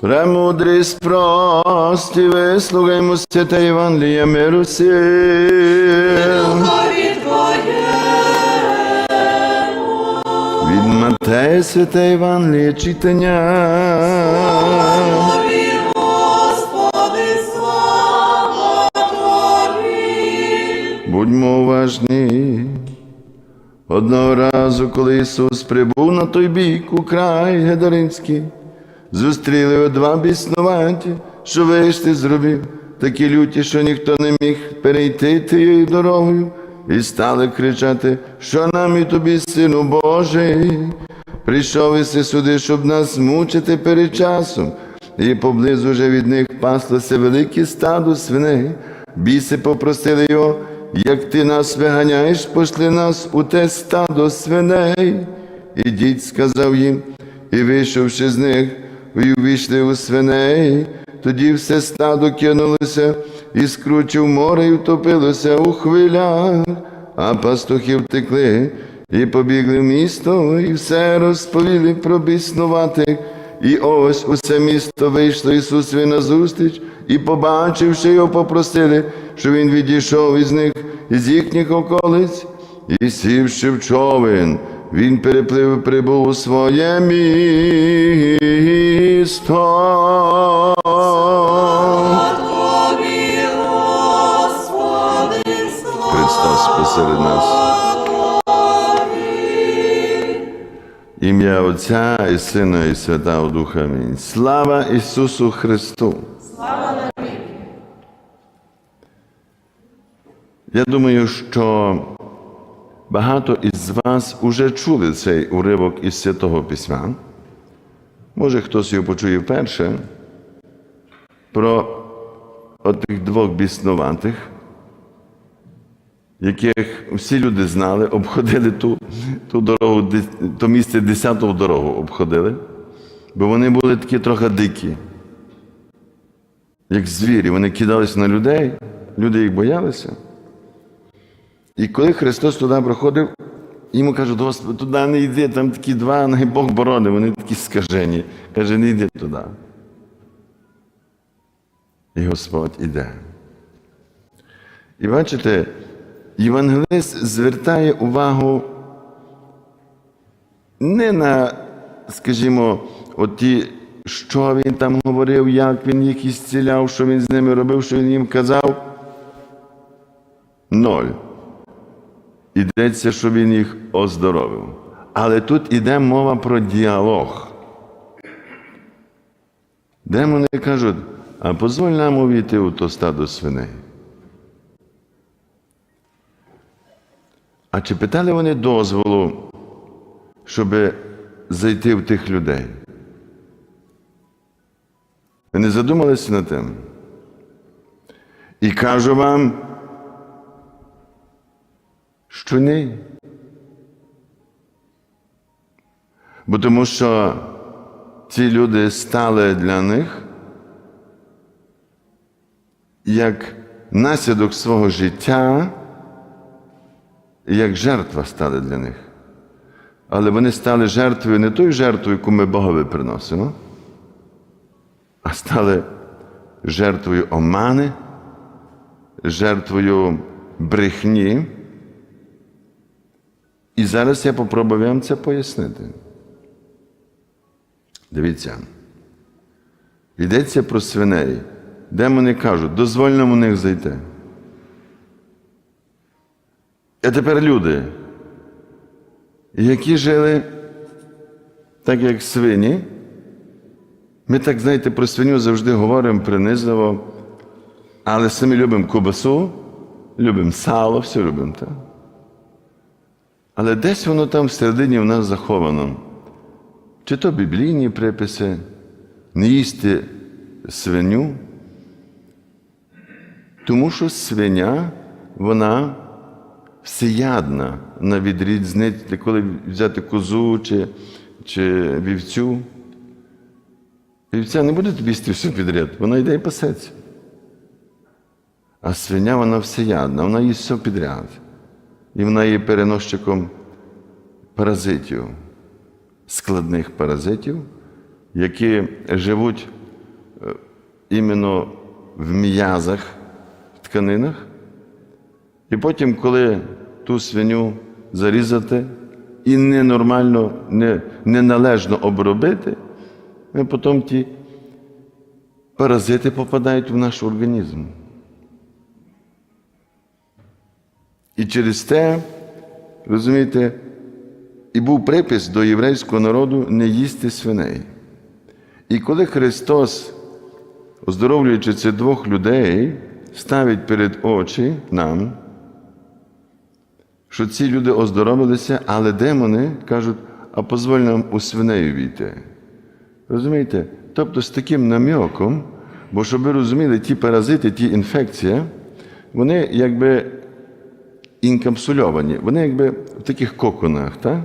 Премудрість прості, вислухаймо святе Євангеліє миру сил. Від Матея святе Євангеліє читання. Господи, слава. Будьмо уважні. Одного разу, коли Ісус прибув на той бік у край Гедаринський, зустріли його два біснуваті, що вийшли з робів, такі люті, що ніхто не міг перейти тією дорогою, і стали кричати, що нам і тобі, Сину Божий, прийшов іси сюди, щоб нас мучити перед часом. І поблизу вже від них паслося велике стадо свиней. Біси попросили його, як ти нас виганяєш, пошли нас у те стадо свиней. Ідіть, сказав їм, і вийшовши з них, і увійшли у свиней. Тоді все стадо кинулося і скручив море, і втопилося у хвилях, а пастухи втекли і побігли в місто, і все розповіли про біснуватих. І ось усе місто вийшло Ісусові назустріч, і, побачивши його, попросили, що Він відійшов із них, із їхніх околиць, і сівши в човен, він переплив прибув у своє місто. Тобі, Господи, Христос посеред нас. Ім'я Отця і Сина, і Святого Духа. Амінь. Слава Ісусу Христу! Я думаю, що багато із вас уже чули цей уривок із Святого Письма. Може, хтось його почує вперше про отих двох біснуватих, яких всі люди знали, обходили ту, ту дорогу, то місце десяту дорогу обходили, бо вони були такі трохи дикі, як звірі. Вони кидалися на людей, люди їх боялися. І коли Христос туди проходив, йому кажуть, Господи, туди не йди, там такі два, Бог борони, вони такі скажені. Каже, не йди туди. І Господь іде. І бачите, євангелист звертає увагу не на, скажімо, оті, що він там говорив, як він їх ісціляв, що він з ними робив, що він їм казав. Ноль. Йдеться, що він їх оздоровив. Але тут іде мова про діалог. Демони кажуть, а дозволь нам увійти у то стадо свиней. А чи питали вони дозволу, щоб зайти в тих людей? Ви не задумалися над тим? І кажу вам, що ні. Бо тому що ці люди стали для них як наслідок свого життя, як жертва стали для них. Але вони стали жертвою не тою жертвою, яку ми Богові приносимо, а стали жертвою омани, жертвою брехні. І зараз я попробую вам це пояснити. Дивіться, йдеться про свиней. Демони кажуть, дозволь нам у них зайти. А тепер люди, які жили так, як свині. Ми так, знаєте, про свиню завжди говоримо принизливо, але самі любимо кубасу, любимо сало, все любимо. так? Але десь воно там всередині в нас заховано. Чи то біблійні приписи, не їсти свиню, тому що свиня, вона всеядна на відрізнити, коли взяти козу чи, чи вівцю. Вівця не буде тобі їсти все підряд, вона йде і пасеться. А свиня вона всеядна, вона їсть все підряд. І вона є переносчиком паразитів, складних паразитів, які живуть е, іменно в м'язах, в тканинах. І потім, коли ту свиню зарізати і ненормально, не, неналежно обробити, потім ті паразити попадають в наш організм. І через те, розумієте, і був припис до єврейського народу не їсти свиней. І коли Христос, оздоровлюючи цих двох людей, ставить перед очі нам, що ці люди оздоровилися, але демони кажуть, а позволь нам у свинею війти. Розумієте? Тобто з таким намеком, бо щоб ви розуміли, ті паразити, ті інфекції, вони якби інкапсульовані, вони якби в таких коконах. Так?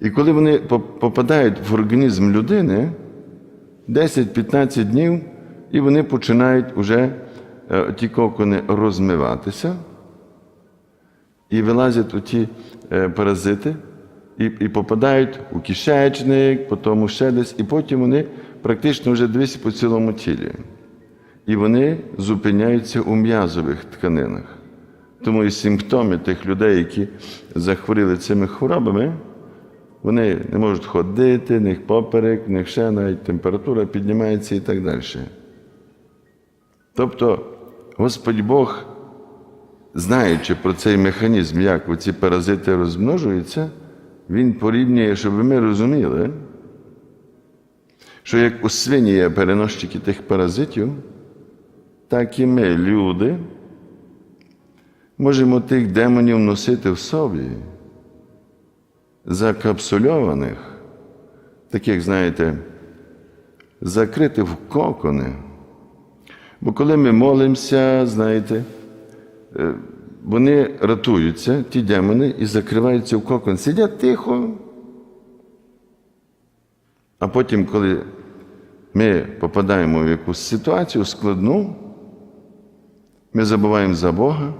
І коли вони попадають в організм людини 10-15 днів, і вони починають вже е, ті кокони розмиватися, і вилазять оті е, паразити, і, і попадають у кишечник, потім ще десь, і потім вони практично вже дивись по цілому тілі. І вони зупиняються у м'язових тканинах. Тому і симптоми тих людей, які захворіли цими хворобами, вони не можуть ходити, в них поперек, в них ще навіть температура піднімається і так далі. Тобто Господь Бог, знаючи про цей механізм, як ці паразити розмножуються, Він порівнює, щоб ми розуміли, що як у свині є переносчики тих паразитів, так і ми, люди, можемо тих демонів носити в собі, закапсульованих, таких, знаєте, закрити в кокони. Бо коли ми молимося, знаєте, е, вони ратуються, ті демони, і закриваються в кокон, сидять тихо. А потім, коли ми попадаємо в якусь ситуацію складну, ми забуваємо за Бога,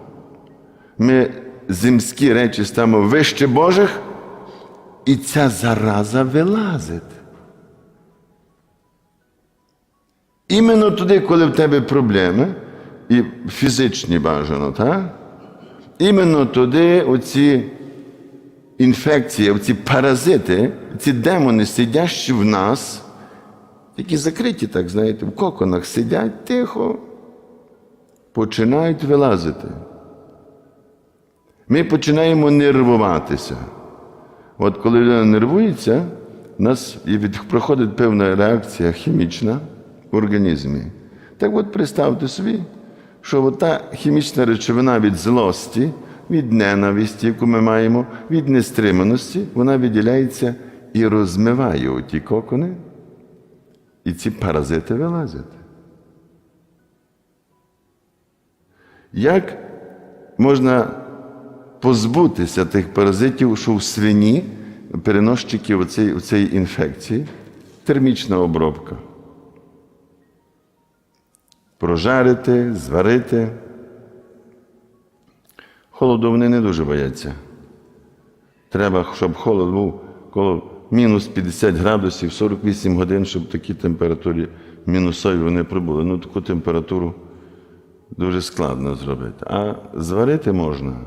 ми земські речі ставимо вище Божих, і ця зараза вилазить. Іменно туди, коли в тебе проблеми, і фізичні бажано, так? Іменно туди оці інфекції, оці паразити, ці демони, сидящі в нас, які закриті, так знаєте, в коконах сидять тихо, починають вилазити. Ми починаємо нервуватися. От коли людина нервується, у нас проходить певна реакція хімічна в організмі. Так от представте собі, що от та хімічна речовина від злості, від ненависті, яку ми маємо, від нестриманості, вона виділяється і розмиває оті кокони, і ці паразити вилазять. Як можна позбутися тих паразитів, що в свині переносчиків цієї, інфекції, термічна обробка. Прожарити, зварити. Холоду вони не дуже бояться. Треба, щоб холод був коло мінус 50 градусів 48 годин, щоб в такій температурі мінусові вони прибули. Ну, таку температуру дуже складно зробити. А зварити можна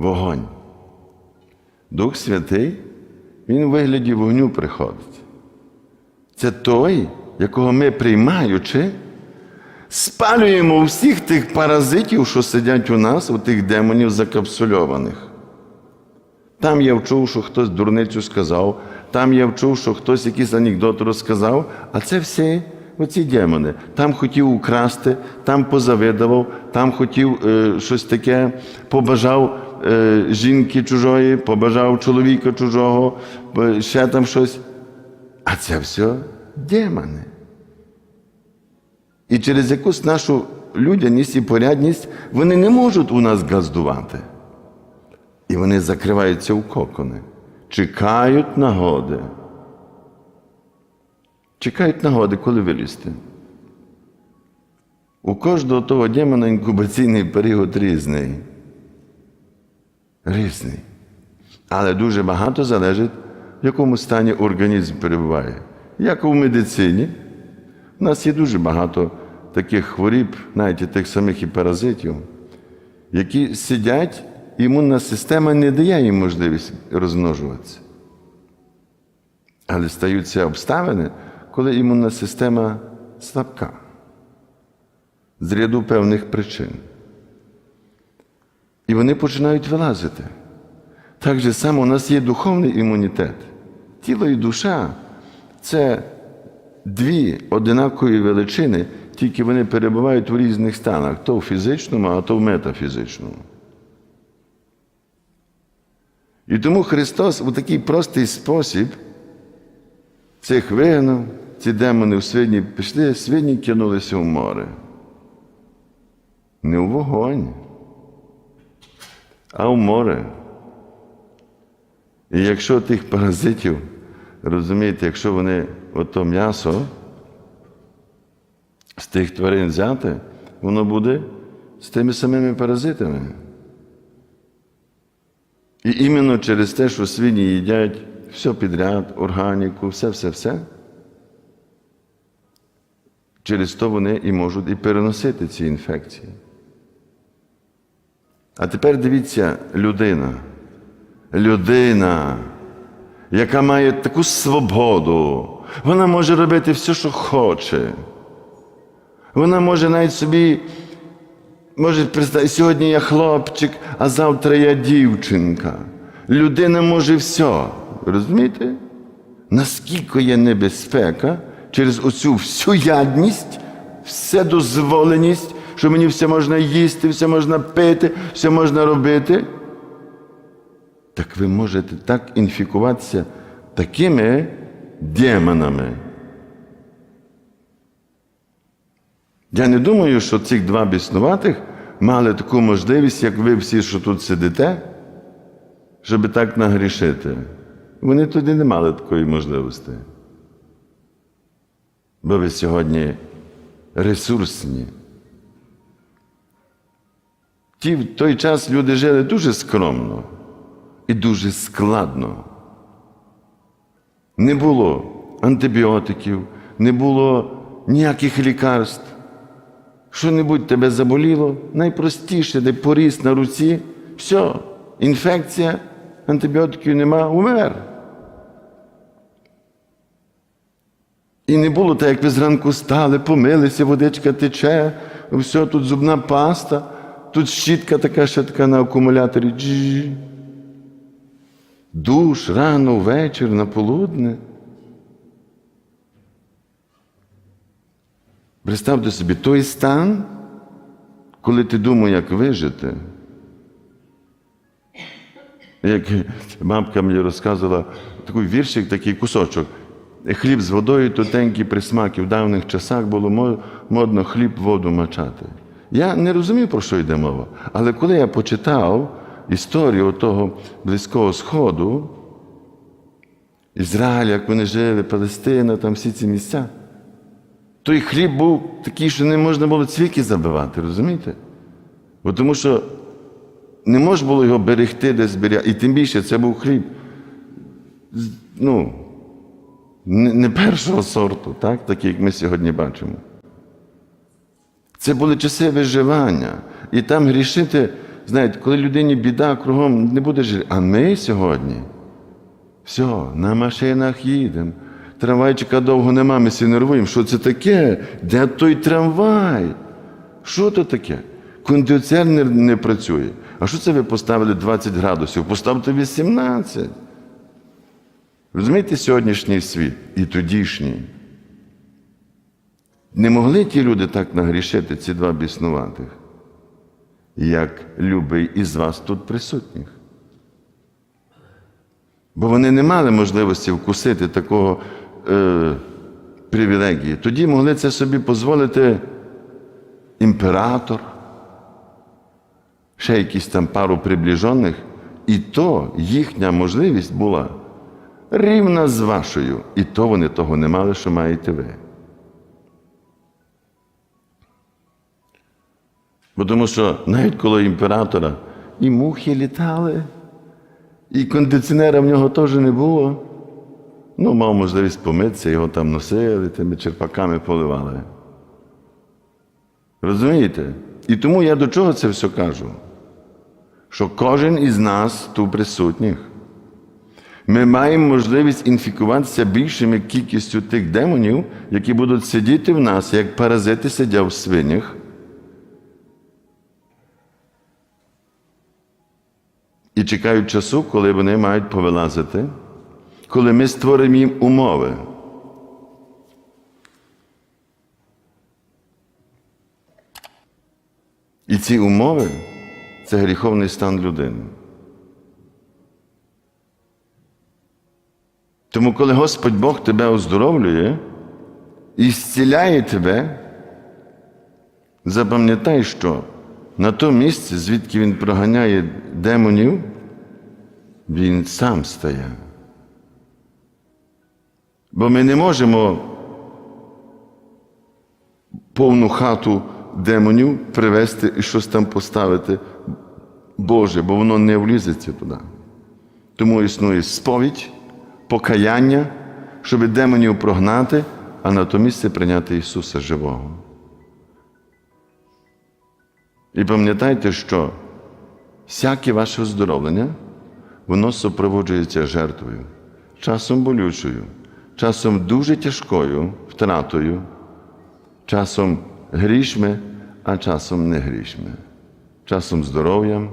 вогонь. Дух Святий, він у вигляді вогню приходить. Це той, якого ми приймаючи, спалюємо всіх тих паразитів, що сидять у нас, у тих демонів закапсульованих. Там я вчув, що хтось дурницю сказав, там я вчув, що хтось якийсь анекдот розказав, а це все оці демони. Там хотів украсти, там позавидував, там хотів е, щось таке, побажав жінки чужої, побажав чоловіка чужого, ще там щось. А це все демони. І через якусь нашу людяність і порядність вони не можуть у нас газдувати. І вони закриваються у кокони, чекають нагоди. Чекають нагоди, коли вилізти. У кожного того демона інкубаційний період різний. Різний. Але дуже багато залежить, в якому стані організм перебуває. як у медицині. У нас є дуже багато таких хворіб, навіть тих самих і паразитів, які сидять, і імунна система не дає їм можливість розмножуватися. Але стаються обставини, коли імунна система слабка з ряду певних причин. І вони починають вилазити. Так же само у нас є духовний імунітет. Тіло і душа це дві одинакові величини, тільки вони перебувають в різних станах, то в фізичному, а то в метафізичному. І тому Христос у такий простий спосіб цих вигнав, ці демони в свині пішли, свині кинулися в море. Не в вогонь, а в море. І якщо тих паразитів, розумієте, якщо вони ото м'ясо з тих тварин взяти, воно буде з тими самими паразитами. І іменно через те, що свині їдять все підряд, органіку, все-все-все, через то вони і можуть і переносити ці інфекції. А тепер дивіться, людина. Людина, яка має таку свободу, вона може робити все, що хоче. Вона може навіть собі, може представити, сьогодні я хлопчик, а завтра я дівчинка. Людина може все. Розумієте? Наскільки є небезпека через оцю всю ядність, вседозволеність, що мені все можна їсти, все можна пити, все можна робити. Так ви можете так інфікуватися такими демонами. Я не думаю, що цих два біснуватих мали таку можливість, як ви всі, що тут сидите, щоб так нагрішити. Вони тоді не мали такої можливості. Бо ви сьогодні ресурсні. Ті в той час люди жили дуже скромно і дуже складно. Не було антибіотиків, не було ніяких лікарств. Що-небудь тебе заболіло, найпростіше, де поріс на руці, все, інфекція, антибіотиків нема, умер. І не було так, як ви зранку стали, помилися, водичка тече, все, тут зубна паста, тут щітка така, ще така на акумуляторі. Душ рано, вечір, на полудне. Представте собі той стан, коли ти думаєш, як вижити. Як мамка мені розказувала, такий віршик, такий кусочок. Хліб з водою тутенький присмаки. В давніх часах було модно хліб воду мачати. Я не розумів, про що йде мова. Але коли я почитав історію того Близького Сходу, Ізраїль, як вони жили, Палестина, там всі ці місця, той хліб був такий, що не можна було цвіки забивати, розумієте? Бо тому що не можна було його берегти десь зберігати. І тим більше це був хліб. Ну, не першого сорту, так? такий, як ми сьогодні бачимо. Це були часи виживання. І там грішити, знаєте, коли людині біда кругом не буде жити. А ми сьогодні все, на машинах їдемо. Трамвайчика довго нема, ми всі нервуємо. Що це таке? Де той трамвай? Що то таке? Кондиціонер не, працює. А що це ви поставили 20 градусів? Поставте 18. Розумієте, сьогоднішній світ і тодішній. Не могли ті люди так нагрішити, ці два біснуватих, як любий із вас тут присутніх. Бо вони не мали можливості вкусити такого е, привілегії. Тоді могли це собі дозволити імператор, ще якісь там пару приближених, і то їхня можливість була рівна з вашою. І то вони того не мали, що маєте ви. Бо тому що навіть коло імператора і мухи літали, і кондиціонера в нього теж не було. Ну, мав можливість помитися, його там носили, тими черпаками поливали. Розумієте? І тому я до чого це все кажу? Що кожен із нас, тут присутніх, ми маємо можливість інфікуватися більшою кількістю тих демонів, які будуть сидіти в нас, як паразити сидять в свинях. І чекають часу, коли вони мають повилазити, коли ми створимо їм умови. І ці умови це гріховний стан людини. Тому, коли Господь Бог тебе оздоровлює і зціляє тебе, запам'ятай, що на тому місці, звідки Він проганяє демонів, Він сам стає. Бо ми не можемо повну хату демонів привезти і щось там поставити Боже, бо воно не влізеться туди. Тому існує сповідь, покаяння, щоб демонів прогнати, а на то місце прийняти Ісуса Живого. І пам'ятайте, що всяке ваше оздоровлення, воно супроводжується жертвою, часом болючою, часом дуже тяжкою втратою, часом грішми, а часом не грішми, часом здоров'ям,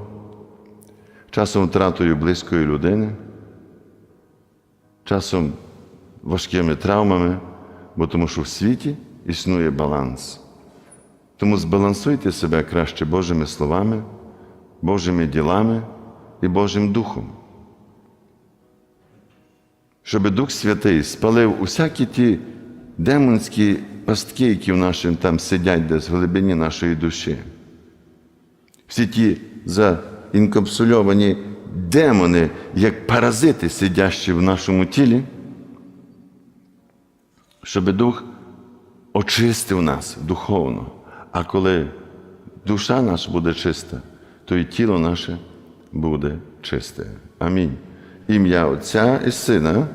часом втратою близької людини, часом важкими травмами, бо тому що в світі існує баланс. Тому збалансуйте себе краще Божими словами, Божими ділами і Божим Духом. Щоб Дух Святий спалив усякі ті демонські пастки, які в нашому там сидять десь в глибині нашої душі. Всі ті заінкапсульовані демони, як паразити, сидящі в нашому тілі, щоб Дух очистив нас духовно. А коли душа наша буде чиста, то і тіло наше буде чисте. Амінь. Ім'я Отця і Сина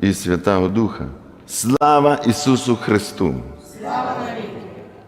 і Святого Духа. Слава Ісусу Христу!